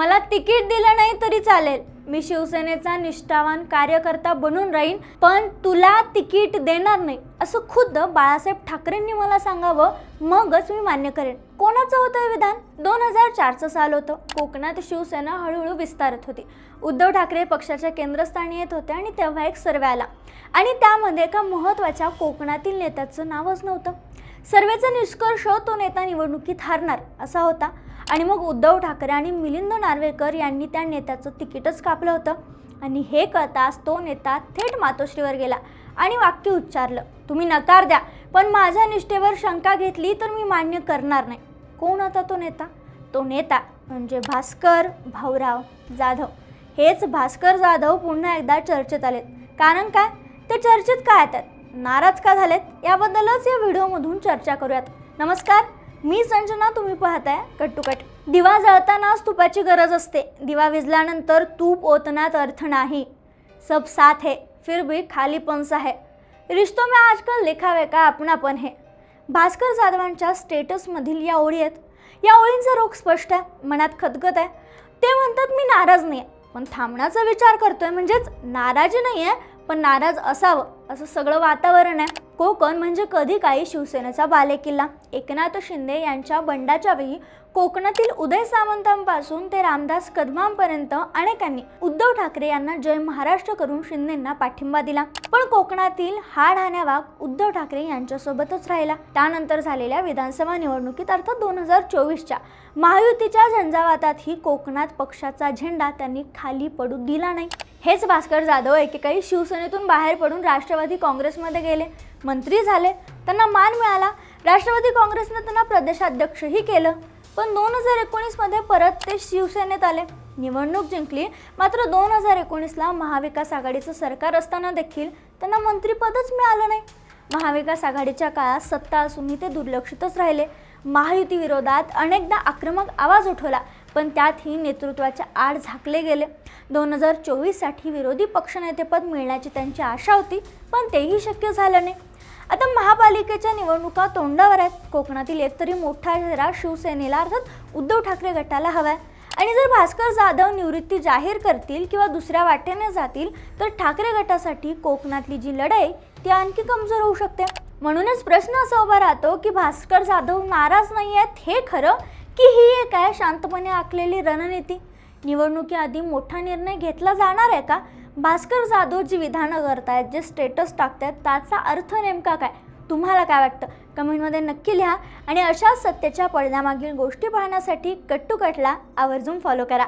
मला तिकीट दिलं नाही तरी चालेल. मी शिवसेनेचा निष्ठावान कार्यकर्ता बनून राहीन पण तुला तिकीट देणार नाही असं खुद्द बाळासाहेब ठाकरेंनी मला सांगावं मगच मी मान्य करेन. कोणाचं होतं विधान? दोन हजार चारचं साल होतं. कोकणात शिवसेना हळूहळू विस्तारत होती. उद्धव ठाकरे पक्षाच्या केंद्रस्थानी येत होते आणि तेव्हा एक सर्वे आला. आणि त्यामध्ये एका महत्त्वाच्या कोकणातील नेत्याचं नावच नव्हतं. सर्वेचा निष्कर्ष तो नेता निवडणुकीत हारणार असा होता. आणि मग उद्धव ठाकरे आणि मिलिंद नार्वेकर यांनी त्या नेत्याचं तिकीटच कापलं होतं. आणि हे कळताच तो नेता थेट मातोश्रीवर गेला आणि वाक्य उच्चारलं तुम्ही नकार द्या पण माझ्या निष्ठेवर शंका घेतली तर मी मान्य करणार नाही. कोण होता तो नेता? तो नेता म्हणजे भास्कर भाऊराव जाधव. हेच भास्कर जाधव पुन्हा एकदा चर्चेत आलेत. कारण काय? ते चर्चेत काय येतात? नाराज का झालेत? याबद्दलच या व्हिडिओमधून चर्चा करूयात. नमस्कार. मी संजना तुम्ही पाहताय कट टू कट दिवा जळतानाच तुपाची गरज असते. दिवा विजल्यानंतर तूप ओतण्यात अर्थ नाही. सब साथ है फिर भी खाली पंस है. रिश्तो में आजकल लिखावे का आपणापण हे. भास्कर जाधवांच्या स्टेटसमधील या ओळी आहेत या ओळींचा रोग स्पष्ट आहे मनात खदखत आहे. ते म्हणतात मी नाराज नाही आहे पण थांबण्याचा विचार करतोय म्हणजेच नाराजी नाही आहे पण नाराज असावं असं सगळं वातावरण आहे. कोकण म्हणजे कधी काही शिवसेनेचा बालेकिल्ला. एकनाथ शिंदे यांच्या बंडाच्या वेळी कोकणातील उदय सामंतांपासून ते रामदास कदमांपर्यंत अनेकांनी उद्धव ठाकरे यांना जय महाराष्ट्र करून शिंदेंना पाठिंबा दिला. पण कोकणातील हाड हाण्या वाघ उद्धव ठाकरे यांच्यासोबतच राहिला. त्यानंतर झालेल्या विधानसभा निवडणुकीत अर्थात दोन हजार चोवीसच्या महायुतीच्या झंझावातातही कोकणात पक्षाचा झेंडा त्यांनी खाली पडू दिला नाही. हेच भास्कर जाधव एकेकाळी शिवसेनेतून बाहेर पडून राष्ट्रवादी काँग्रेसमध्ये गेले. मंत्री झाले त्यांना मान मिळाला. राष्ट्रवादी काँग्रेसनं त्यांना प्रदेशाध्यक्षही केलं. पण दोन हजार एकोणीसमध्ये परत ते शिवसेनेत आले. निवडणूक जिंकली. मात्र दोन हजार एकोणीसला महाविकास आघाडीचं सरकार असताना देखील त्यांना मंत्रिपदच मिळालं नाही. महाविकास आघाडीच्या काळात सत्ता असूनही ते दुर्लक्षितच राहिले. महायुती विरोधात अनेकदा आक्रमक आवाज उठवला पण त्यातही नेतृत्वाच्या आड झाकले गेले. दोन हजार चोवीससाठी विरोधी पक्षनेतेपद मिळण्याची त्यांची आशा होती पण तेही शक्य झालं नाही. आता महापालिकेच्या निवडणुका तोंडावर आहेत. कोकणातील एक तरी मोठा चेहरा शिवसेनेला अर्थात उद्धव ठाकरे गटाला हवाय. आणि जर भास्कर जाधव निवृत्ती जाहीर करतील किंवा दुसऱ्या वाटेने जातील तर ठाकरे गटासाठी कोकणातली जी लढाई ती आणखी कमजोर होऊ शकते. म्हणूनच प्रश्न असा उभा राहतो की भास्कर जाधव नाराज नाही आहेत हे खरं की ही एक आहे शांतपणे आखलेली रणनीती? निवडणुकीआधी मोठा निर्णय घेतला जाणार आहे का? भास्कर जाधव जी विधानं करतायत जे स्टेटस टाकतायत त्याचा अर्थ नेमका काय? तुम्हाला काय वाटतं? कमेंटमध्ये नक्की लिहा आणि अशाच सत्याच्या पडद्यामागील गोष्टी पाहण्यासाठी कट्टू कटला आवर्जून फॉलो करा.